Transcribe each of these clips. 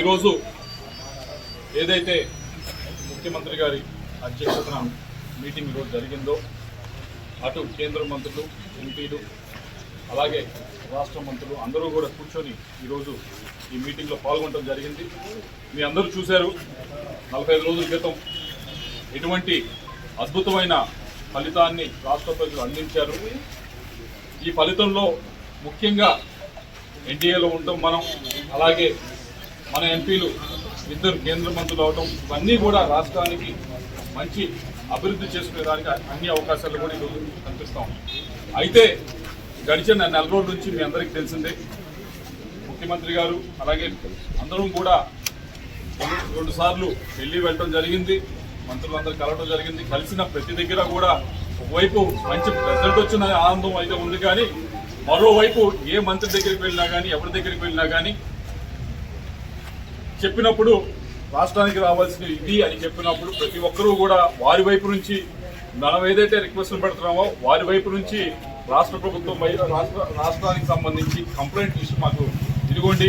ఈరోజు ఏదైతే ముఖ్యమంత్రి గారి అధ్యక్షతన మీటింగ్ ఈరోజు జరిగిందో అటు కేంద్ర మంత్రులు ఎంపీలు అలాగే రాష్ట్ర మంత్రులు అందరూ కూడా కూర్చొని ఈరోజు ఈ మీటింగ్లో పాల్గొనడం జరిగింది. మీ అందరూ చూశారు నలభై ఐదు రోజుల క్రితం ఎటువంటి అద్భుతమైన ఫలితాన్ని రాష్ట్ర ప్రజలు అందించారు. ఈ ఫలితంలో ముఖ్యంగా ఎన్డీఏలో ఉండటం మనం అలాగే మన ఎంపీలు ఇద్దరు కేంద్ర మంత్రులు అవటం ఇవన్నీ కూడా రాష్ట్రానికి మంచి అభివృద్ధి చేసుకునేదానికి అన్ని అవకాశాలు కూడా ఈరోజు కనిపిస్తా ఉన్నాయి. అయితే గడిచిన నెల రోజుల నుంచి మీ అందరికీ తెలిసిందే ముఖ్యమంత్రి గారు అలాగే అందరం కూడా రెండు సార్లు వెళ్ళి వెళ్ళడం జరిగింది మంత్రులందరూ కలవడం జరిగింది. కలిసిన ప్రతి దగ్గర కూడా ఒకవైపు మంచి రిజల్ట్ వచ్చిన ఆనందం అయితే ఉంది కానీ మరోవైపు ఏ మంత్రి దగ్గరికి వెళ్ళినా కానీ ఎవరి దగ్గరికి వెళ్ళినా కానీ చెప్పినప్పుడు రాష్ట్రానికి రావాల్సిన ఇది అని చెప్పినప్పుడు ప్రతి ఒక్కరూ కూడా వారి వైపు నుంచి మనం ఏదైతే రిక్వెస్ట్లు పెడుతున్నామో వారి వైపు నుంచి రాష్ట్ర ప్రభుత్వం వై- రాష్ట్ర రాష్ట్రానికి సంబంధించి కంప్లైంట్ లిస్ట్ మాకు ఇదిగోండి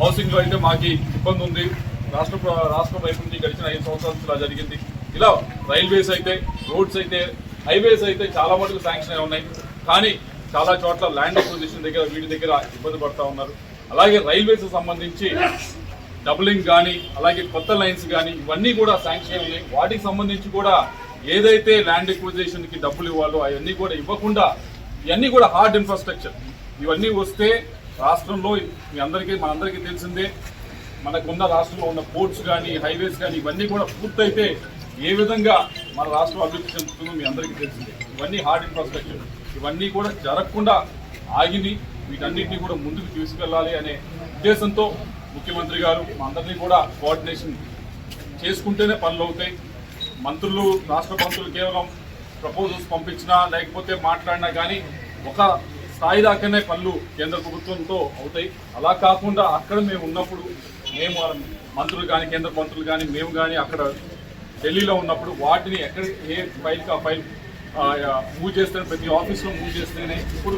హౌసింగ్లో అయితే మాకు ఇబ్బంది ఉంది. రాష్ట్ర రాష్ట్ర వైపు నుంచి గడిచిన ఐదు సంవత్సరాల ఇలా జరిగింది. ఇలా రైల్వేస్ అయితే రోడ్స్ అయితే హైవేస్ అయితే చాలా మటుకు శాంక్షన్ అయి ఉన్నాయి. కానీ చాలా చోట్ల ల్యాండ్ అక్విజిషన్ దగ్గర వీటి దగ్గర ఇబ్బంది పడతా ఉన్నారు. అలాగే రైల్వేస్ సంబంధించి డబులింగ్ కానీ అలాగే కొత్త లైన్స్ కానీ ఇవన్నీ కూడా శాంక్షన్ అయి ఉన్నాయి వాటికి సంబంధించి కూడా ఏదైతే ల్యాండ్ ఎక్విజిషన్కి డబ్బులు ఇవ్వాలో అవన్నీ కూడా ఇవ్వకుండా ఇవన్నీ కూడా హార్డ్ ఇన్ఫ్రాస్ట్రక్చర్. ఇవన్నీ వస్తే రాష్ట్రంలో మీ అందరికీ మన అందరికీ తెలిసిందే మనకున్న రాష్ట్రంలో ఉన్న పోర్ట్స్ కానీ హైవేస్ కానీ ఇవన్నీ కూడా పూర్తయితే ఏ విధంగా మన రాష్ట్రం అభివృద్ధి చెందుతుందో మీ అందరికీ తెలిసిందే. ఇవన్నీ హార్డ్ ఇన్ఫ్రాస్ట్రక్చర్. ఇవన్నీ కూడా జరగకుండా ఆగిని వీటన్నిటిని కూడా ముందుకు తీసుకెళ్ళాలి అనే ఉద్దేశంతో ముఖ్యమంత్రి గారు అందరినీ కూడా కోఆర్డినేషన్ చేసుకుంటేనే పనులు అవుతాయి. మంత్రులు రాష్ట్ర మంత్రులు కేవలం ప్రపోజల్స్ పంపించినా లేకపోతే మాట్లాడినా కానీ ఒక స్థాయి దాకానే పనులు కేంద్ర ప్రభుత్వంతో అవుతాయి. అలా కాకుండా అక్కడ మేము ఉన్నప్పుడు మేము మంత్రులు కానీ కేంద్ర మంత్రులు కానీ మేము కానీ అక్కడ ఢిల్లీలో ఉన్నప్పుడు వాటిని ఎక్కడ ఏ ఫైల్కి ఆ ఫైల్ మూవ్ చేస్తే ప్రతి ఆఫీస్లో మూవ్ చేస్తేనే ఇప్పుడు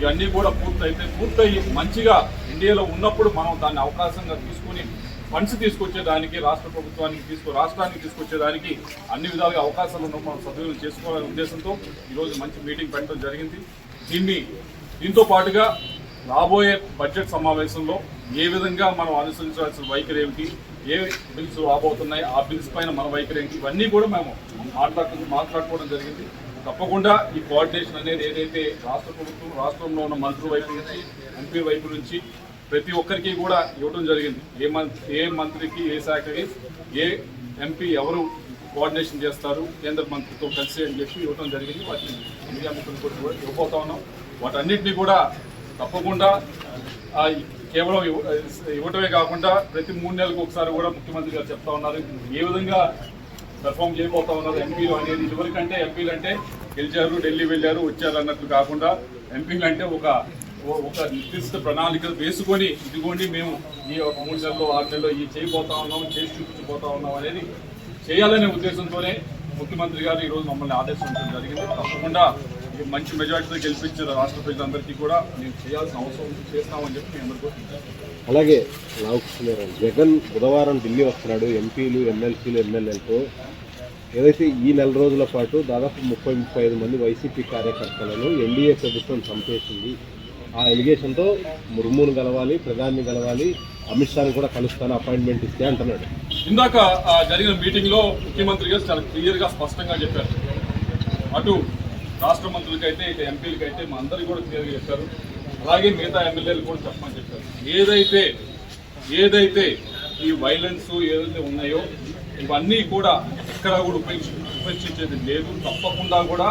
ఇవన్నీ కూడా పూర్తయితే పూర్తయి మంచిగా ఇండియాలో ఉన్నప్పుడు మనం దాన్ని అవకాశంగా తీసుకుని ఫండ్స్ తీసుకొచ్చేదానికి రాష్ట్ర ప్రభుత్వానికి తీసుకు రాష్ట్రానికి తీసుకొచ్చేదానికి అన్ని విధాలుగా అవకాశాలు ఉన్న మనం సద్వినియోగం చేసుకోవాలనే ఉద్దేశంతో ఈరోజు మంచి మీటింగ్ పెట్టడం జరిగింది. దీన్ని దీంతో పాటుగా రాబోయే బడ్జెట్ సమావేశంలో ఏ విధంగా మనం అనుసరించాల్సిన వైఖరి ఏమిటి ఏ బిల్స్ రాబోతున్నాయి ఆ బిల్స్ పైన మన వైఖరి ఇవన్నీ కూడా మేము మాట్లాడుతూ మాట్లాడుకోవడం జరిగింది. తప్పకుండా ఈ కోఆర్డినేషన్ అనేది ఏదైతే రాష్ట్ర ప్రభుత్వం రాష్ట్రంలో ఉన్న మంత్రుల వైపు నుంచి ఎంపీ వైపు నుంచి ప్రతి ఒక్కరికి కూడా ఇవ్వడం జరిగింది. ఏ మంత్రి ఏ మంత్రికి ఏ శాఖకి ఏ ఎంపీ ఎవరు కోఆర్డినేషన్ చేస్తారు కేంద్ర మంత్రితో కలిసి అని చెప్పి ఇవ్వడం జరిగింది. వాటిని మీడియా మిత్రులు కూడా ఇవ్వబోతా ఉన్నాం. వాటన్నింటినీ కూడా తప్పకుండా కేవలం ఇవ్వటమే కాకుండా ప్రతి మూడు నెలలకు ఒకసారి కూడా ముఖ్యమంత్రి గారు చెప్తా ఉన్నారు. ఏ విధంగా పెర్ఫామ్ చేయబోతా ఉన్నారు ఎంపీలు అనేది ఇదివరకంటే ఎంపీలు అంటే గెలిచారు ఢిల్లీ వెళ్ళారు వచ్చారు అన్నట్లు కాకుండా ఎంపీలు అంటే ఒక ఒక నిర్దిష్ట ప్రణాళిక వేసుకొని ఇదిగోండి మేము ఈ ఒక మూడు నెలలో ఆరు నెలలో ఈ చేయబోతా ఉన్నాం చేసి చూపించబోతా ఉన్నాం అనేది చేయాలనే ఉద్దేశంతోనే ముఖ్యమంత్రి గారు ఈరోజు మమ్మల్ని ఆదేశించడం జరిగింది. తప్పకుండా మంచి మెజార్టీతో గెలిపించిన రాష్ట్ర ప్రజలందరికీ కూడా మేము చేయాల్సిన అవసరం చేస్తామని చెప్పి మీ అందరికీ. అలాగే రామకృష్ణరావు జగన్ బుధవారం ఢిల్లీ వస్తున్నాడు. ఎంపీలు ఎమ్మెల్సీలు ఎమ్మెల్యేలతో ఏదైతే ఈ నెల రోజుల పాటు దాదాపు ముప్పై ముప్పై ఐదు మంది వైసీపీ కార్యకర్తలను ఎన్డీఏ ప్రభుత్వం చంపేసింది. ఆ ఎలిగేషన్తో ముర్మును కలవాలి ప్రధాని కలవాలి అమిత్ షాని కూడా కలుస్తాను అపాయింట్మెంట్ ఇస్తే అంటున్నాడు. ఇందాక జరిగిన మీటింగ్లో ముఖ్యమంత్రి గారు చాలా క్లియర్గా స్పష్టంగా చెప్పారు. అటు రాష్ట్ర మంత్రులకైతే ఇటు ఎంపీలకైతే మా అందరికీ కూడా క్లియర్ చెప్పారు అలాగే మిగతా ఎమ్మెల్యేలు కూడా చెప్పమని చెప్పారు. ఏదైతే ఏదైతే ఈ వైలెన్స్ ఏదైతే ఉన్నాయో ఇవన్నీ కూడా ఎక్కడా కూడా ఉపేక్ష ఉపేక్షించేది లేదు. తప్పకుండా కూడా